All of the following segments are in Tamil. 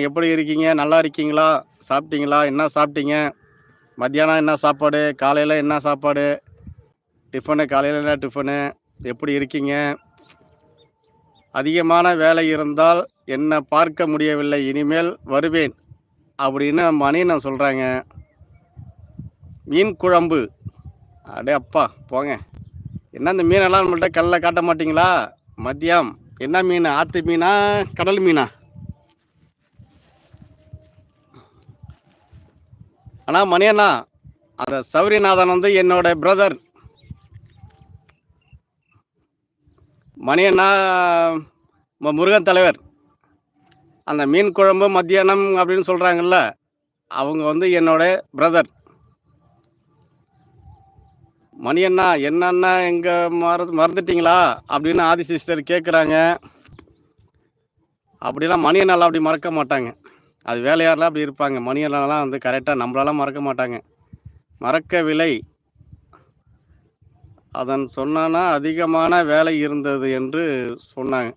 எப்படி இருக்கீங்க? நல்லா இருக்கீங்களா? சாப்பிட்டீங்களா? என்ன சாப்பிட்டீங்க? மத்தியானம் என்ன சாப்பாடு? காலையில் என்ன சாப்பாடு? டிஃபனு காலையில் என்ன டிஃபனு? எப்படி இருக்கீங்க? அதிகமான வேலை இருந்தால் என்னை பார்க்க முடியவில்லை இனிமேல் வருவேன் அப்படின்னு மணியனை சொல்கிறாங்க மீன் குழம்பு. அடே அப்பா போங்க. என்ன இந்த மீனெல்லாம் நம்மள்ட்ட கல்லில் காட்ட மாட்டிங்களா? மதியம். என்ன மீன்? ஆற்று மீனா? கடல் மீனா? அண்ணா மணி அண்ணா அந்த சௌரிநாதன் வந்து என்னோட பிரதர் மணி அண்ணா முருகன் தலைவர். அந்த மீன் குழம்பு மத்தியானம் அப்படின்னு சொல்கிறாங்கல்ல அவங்க வந்து என்னோட பிரதர் மணி அண்ணா என்னண்ணா எங்கே மற மறந்துட்டீங்களா? அப்படின்னு ஆதி சிஸ்டர் கேட்குறாங்க அப்படிலாம் மணி அப்படி மறக்க மாட்டாங்க. அது வேலையாரெலாம் அப்படி இருப்பாங்க? மணியெல்லாம் வந்து கரெக்டாக நம்மளாலாம் மறக்க மாட்டாங்க. மறக்கவில்லை. அதன் சொன்னானா அதிகமான வேலை இருந்தது என்று சொன்னாங்க.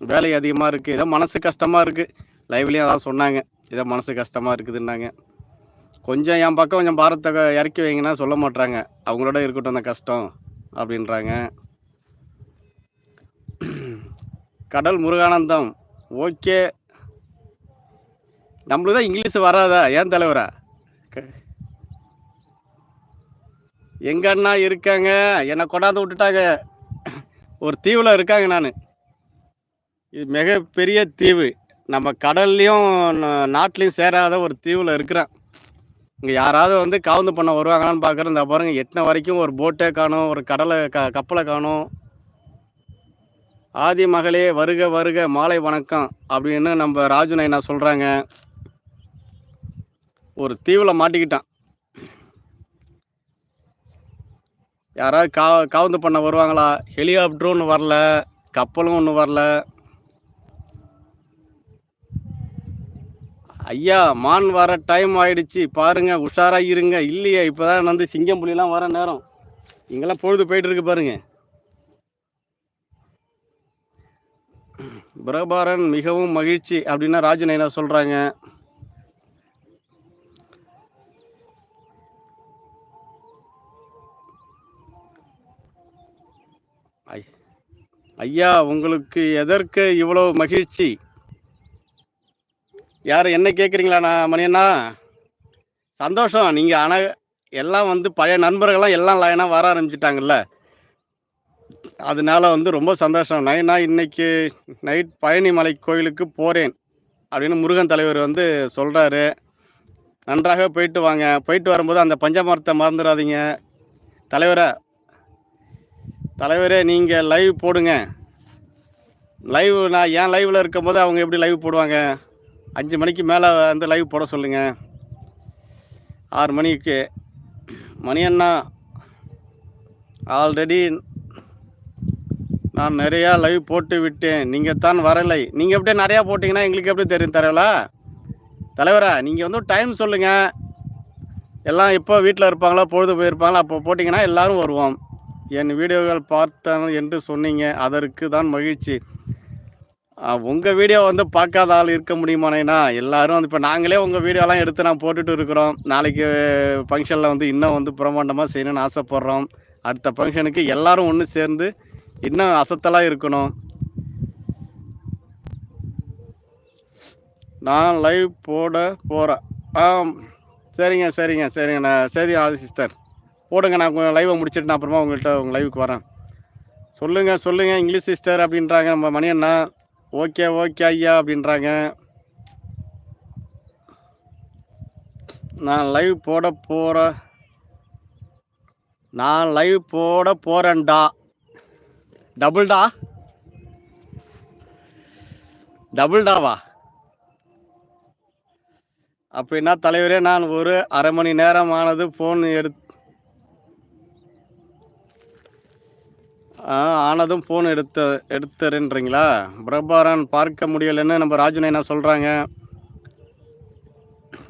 வேலை அதிகமாக இருக்குது ஏதோ மனசு கஷ்டமாக இருக்குது லைவ்லேயும் அதான் சொன்னாங்க. ஏதோ மனசு கஷ்டமாக இருக்குதுன்னாங்க. கொஞ்சம் என் பக்கம் கொஞ்சம் பாரத்தை இறக்கி வைங்கன்னா சொல்ல மாட்டுறாங்க அவங்களோட இருக்கட்டும் அந்த கஷ்டம் அப்படின்றாங்க. கடல் முருகானந்தம். ஓகே. நம்மளுக்கு தான் இங்கிலீஷ் வராதா? ஏன் தலைவரா? க- எங்க அண்ணா இருக்காங்க? என்னை கொண்டாந்து விட்டுட்டாங்க. ஒரு தீவில் இருக்காங்க நான். இது மிகப்பெரிய தீவு. நம்ம கடல்லையும் நாட்டிலையும் சேராத ஒரு தீவில் இருக்கிறேன். இங்கே யாராவது வந்து காவந்து பண்ண வருவாங்களான்னு பார்க்குறேன் இந்த பாருங்க எட்டின வரைக்கும் ஒரு போட்டே காணும் ஒரு கடலை க கப்பலை காணும். ஆதி மகளே வருக வருக மாலை வணக்கம் அப்படின்னு நம்ம ராஜு நைனா சொல்கிறாங்க ஒரு தீவில் மாட்டிக்கிட்டான். யாராவது கா காவந்து பண்ண வருவாங்களா? ஹெலிகாப்டரும் ஒன்று வரல கப்பலும் ஒன்று வரல. ஐயா மான் வர டைம் ஆயிடுச்சு. பாருங்க உஷாராக இருங்க. இல்லையே இப்போதான் வந்து சிங்கம் புலிலாம் வர நேரம். இங்கெல்லாம் பொழுது போயிட்டு இருக்கு பாருங்க. பிரபாரன் மிகவும் மகிழ்ச்சி அப்படின்னா ராஜன் நைனா சொல்கிறாங்க ஐயா உங்களுக்கு எதற்கு இவ்வளவு மகிழ்ச்சி? யார் என்ன கேட்குறீங்களா நான் மணியண்ணா? சந்தோஷம் நீங்கள் ஆனால் எல்லாம் வந்து பழைய நண்பர்கள்லாம் எல்லாம் லைனாக வர ஆரம்பிச்சிட்டாங்கல்ல. அதனால வந்து ரொம்ப சந்தோஷம். நைனா இன்னைக்கு நைட் பழனிமலை கோயிலுக்கு போகிறேன் அப்படின்னு முருகன் தலைவர் வந்து சொல்கிறாரு நன்றாக போயிட்டு வாங்க. போயிட்டு வரும்போது அந்த பஞ்சமரத்தை மறந்துடாதீங்க. தலைவரை தலைவரே நீங்கள் லைவ் போடுங்க. லைவ் நான் ஏன் லைவில் இருக்கும்போது அவங்க எப்படி லைவ் போடுவாங்க? அஞ்சு மணிக்கு மேலே வந்து லைவ் போட சொல்லுங்கள் ஆறு மணிக்கு. மணி அண்ணா ஆல்ரெடி நான் நிறையா லைவ் போட்டு விட்டேன். நீங்கள் தான் வரலை. நீங்கள் எப்படியே நிறையா போட்டிங்கன்னா எங்களுக்கு எப்படி தெரியும் தரவலா தலைவரா நீங்கள் வந்து டைம் சொல்லுங்கள் எல்லாம் எப்போ வீட்டில் இருப்பாங்களோ பொழுது போயிருப்பாங்களோ அப்போ போட்டிங்கன்னா எல்லோரும் வருவோம். என் வீடியோகள் பார்த்தேன் என்று சொன்னீங்க அதற்கு தான் மகிழ்ச்சி. உங்கள் வீடியோ வந்து பார்க்காத ஆள் இருக்க முடியுமானேண்ணா எல்லாரும் வந்து இப்போ நாங்களே உங்கள் வீடியோலாம் எடுத்து நான் போட்டுட்டு இருக்கிறோம். நாளைக்கு ஃபங்க்ஷனில் வந்து இன்னும் வந்து பிரம்மாண்டமாக செய்யணும்னு ஆசைப்பட்றோம். அடுத்த ஃபங்க்ஷனுக்கு எல்லோரும் ஒன்று சேர்ந்து இன்னும் அசத்தலாக இருக்கணும். நான் லைவ் போட போகிறேன் ஆ சரிங்க சரிங்க சரிங்க. நான் சரி ஆதி சிஸ்டர். போடுங்க நான் லைவை முடிச்சிட்டு நான் அப்புறமா உங்கள்கிட்ட உங்கள் லைவுக்கு வரேன். சொல்லுங்கள் சொல்லுங்கள் இங்கிலீஷ் சிஸ்டர் அப்படின்றாங்க நம்ம மணி அண்ணா ஓகே ஓகே ஐயா அப்படின்றாங்க. நான் லைவ் போட போகிற நான் லைவ் போட போகிறேன்டா டபுள்டா டபுள்டாவா அப்படின்னா தலைவரே நான் ஒரு அரை மணி நேரம் ஆனது ஃபோன் எடுத்து ஆனதும் ஃபோன் எடுத்து எடுத்துறேன்றீங்களா? பிரபாரன் பார்க்க முடியலைன்னு நம்ம ராஜு நைனா சொல்கிறாங்க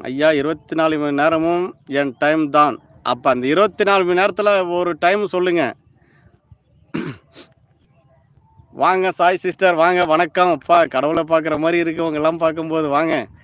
ஐயா இருபத்தி நாலு மணி நேரமும் என் டைம் தான். அப்போ அந்த இருபத்தி நாலு மணி நேரத்தில் ஒரு டைம் சொல்லுங்கள் வாங்க சாய் சிஸ்டர் வாங்க வணக்கம். அப்பா கடவுளை பார்க்குற மாதிரி இருக்கு. பார்க்கும்போது வாங்க.